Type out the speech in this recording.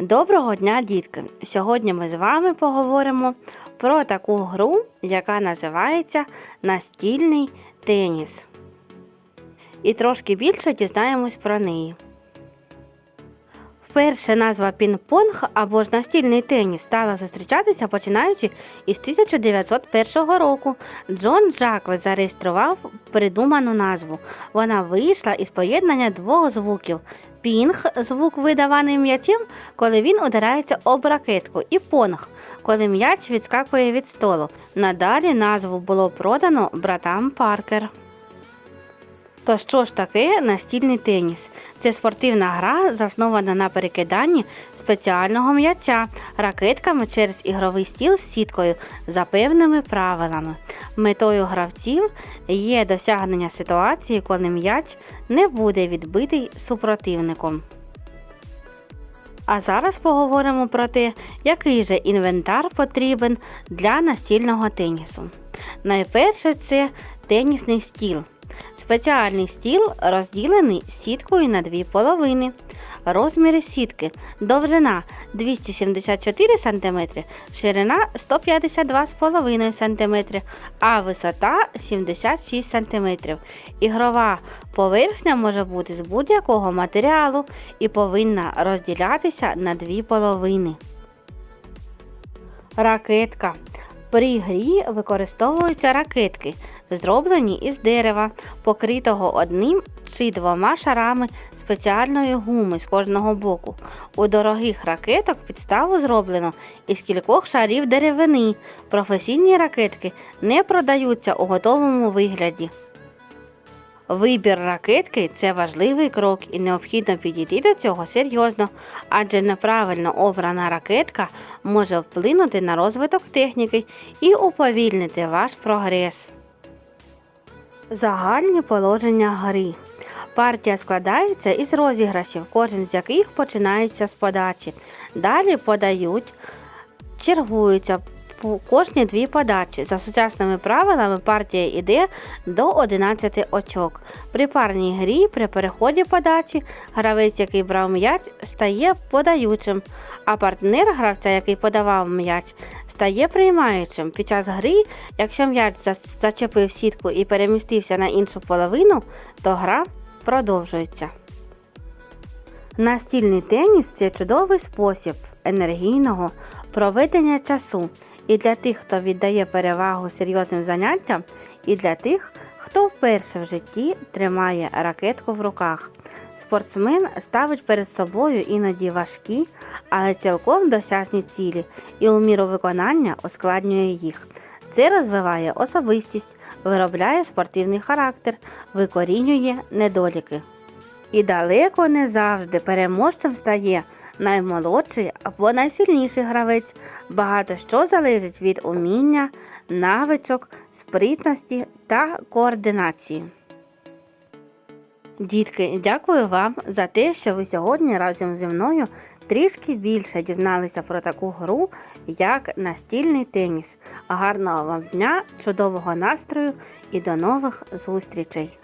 Доброго дня, дітки! Сьогодні ми з вами поговоримо про таку гру, яка називається настільний теніс. І трошки більше дізнаємось про неї. Вперше назва пінг-понг або ж настільний теніс стала зустрічатися починаючи із 1901 року. Джон Джакве зареєстрував придуману назву. Вона вийшла із поєднання двох звуків. Пінг звук видаваний м'ячем, коли він ударається об ракетку, і понг, коли м'яч відскакує від столу. Надалі назву було продано братам Паркер. То що ж таке настільний теніс? Це спортивна гра, заснована на перекиданні спеціального м'яча ракетками через ігровий стіл з сіткою за певними правилами. Метою гравців є досягнення ситуації, коли м'яч не буде відбитий супротивником. А зараз поговоримо про те, який же інвентар потрібен для настільного тенісу. Найперше це тенісний стіл. Спеціальний стіл розділений сіткою на дві половини. Розміри сітки довжина 274 см, ширина 152,5 см, а висота 76 см. Ігрова поверхня може бути з будь-якого матеріалу і повинна розділятися на дві половини. Ракетка. При грі використовуються ракетки, зроблені із дерева, покритого одним чи двома шарами спеціальної гуми з кожного боку. У дорогих ракеток підставу зроблено із кількох шарів деревини. Професійні ракетки не продаються у готовому вигляді. Вибір ракетки це важливий крок і необхідно підійти до цього серйозно, адже неправильно обрана ракетка може вплинути на розвиток техніки і уповільнити ваш прогрес. Загальні положення гри. Партія складається із розіграшів, кожен з яких починається з подачі. Далі подають, чергуються по кожні дві подачі. За сучасними правилами партія йде до 11 очок. При парній грі при переході подачі гравець, який брав м'яч, стає подаючим, а партнер гравця, який подавав м'яч, стає приймаючим. Під час гри, якщо м'яч зачепив сітку і перемістився на іншу половину, то гра продовжується. Настільний теніс це чудовий спосіб енергійного проведення часу і для тих, хто віддає перевагу серйозним заняттям, і для тих, хто вперше в житті тримає ракетку в руках. Спортсмен ставить перед собою іноді важкі, але цілком досяжні цілі і у міру виконання ускладнює їх. Це розвиває особистість, виробляє спортивний характер, викорінює недоліки. І далеко не завжди переможцем стає наймолодший або найсильніший гравець. Багато що залежить від уміння, навичок, спритності та координації. Дітки, дякую вам за те, що ви сьогодні разом зі мною трішки більше дізналися про таку гру, як настільний теніс. Гарного вам дня, чудового настрою і до нових зустрічей!